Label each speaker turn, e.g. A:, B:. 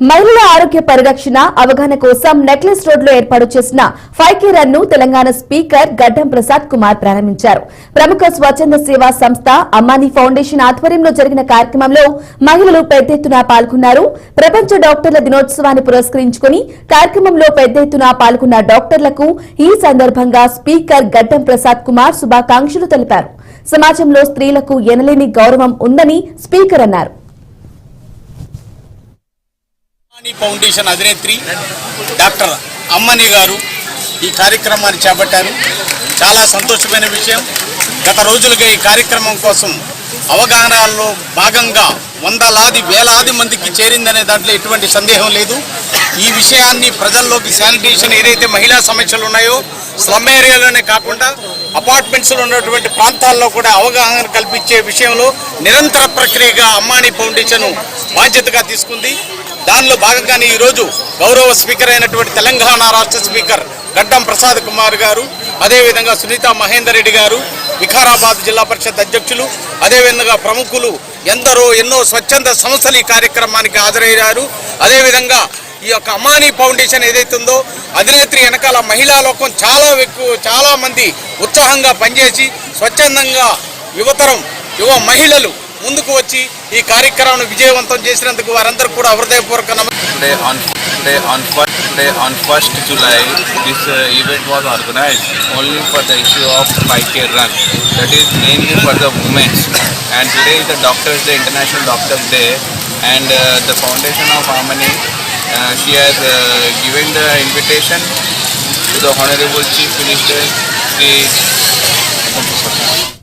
A: మహిళల ఆరోగ్య పరిరక్షణ అవగాహన కోసం నెక్లెస్ రోడ్లో ఏర్పాటు చేసిన ఫైవ్ కే రన్ను తెలంగాణ స్పీకర్ గడ్డం ప్రసాద్ కుమార్ ప్రారంభించారు. ప్రముఖ స్వచ్ఛంద సేవా సంస్థ అమ్మాని ఫౌండేషన్ ఆధ్వర్యంలో జరిగిన కార్యక్రమంలో మహిళలు పెద్ద ఎత్తున పాల్గొన్నారు. ప్రపంచ డాక్టర్ల దినోత్సవాన్ని పురస్కరించుకుని కార్యక్రమంలో పెద్ద ఎత్తున పాల్గొన్న డాక్టర్లకు ఈ సందర్భంగా స్పీకర్ గడ్డం ప్రసాద్ కుమార్ శుభాకాంక్షలు తెలిపారు. సమాజంలో స్త్రీలకు ఎనలేని గౌరవం ఉందని స్పీకర్ అన్నారు
B: అమ్మాని ఫౌండేషన్ అధినేత్రి డాక్టర్ అమ్మని గారు ఈ కార్యక్రమాన్ని చేపట్టారు. చాలా సంతోషమైన విషయం. గత రోజులుగా ఈ కార్యక్రమం కోసం అవగాహనలో భాగంగా వందలాది వేలాది మందికి చేరిందనే దాంట్లో ఎటువంటి సందేహం లేదు. ఈ విషయాన్ని ప్రజల్లోకి శానిటేషన్ ఏదైతే మహిళా సమస్యలు ఉన్నాయో స్లమ్ ఏరియాలోనే కాకుండా అపార్ట్మెంట్స్లో ఉన్నటువంటి ప్రాంతాల్లో కూడా అవగాహన కల్పించే విషయంలో నిరంతర ప్రక్రియగా అమ్మాని ఫౌండేషన్ బాధ్యతగా తీసుకుంది. దానిలో భాగంగానే ఈరోజు గౌరవ స్పీకర్ అయినటువంటి తెలంగాణ రాష్ట్ర స్పీకర్ గడ్డం ప్రసాద్ కుమార్ గారు అదేవిధంగా సునీత మహేందర్ రెడ్డి గారు వికారాబాద్ జిల్లా పరిషత్ అధ్యక్షులు అదేవిధంగా ప్రముఖులు ఎందరో ఎన్నో స్వచ్ఛంద సంస్థలు ఈ కార్యక్రమానికి హాజరయ్యారు. అదేవిధంగా ఈ యొక్క అమానీ ఫౌండేషన్ ఏదైతే ఉందో అధినేత్రి వెనకాల మహిళా లోకం చాలా ఎక్కువ చాలామంది ఉత్సాహంగా పనిచేసి స్వచ్ఛందంగా యువతరం యువ మహిళలు ముందుకు వచ్చి ఈ కార్యక్రమాన్ని విజయవంతం చేసినందుకు వారందరూ కూడా హృదయపూర్వక
C: Today on today first today on first July, this uh, event was organized only for the issue of 5K run. That is mainly for the women. And today is the Doctors Day, International Doctors Day, and uh, the Foundation of Harmony. Uh, she has uh, given the invitation to the Honorable Chief Minister, Sri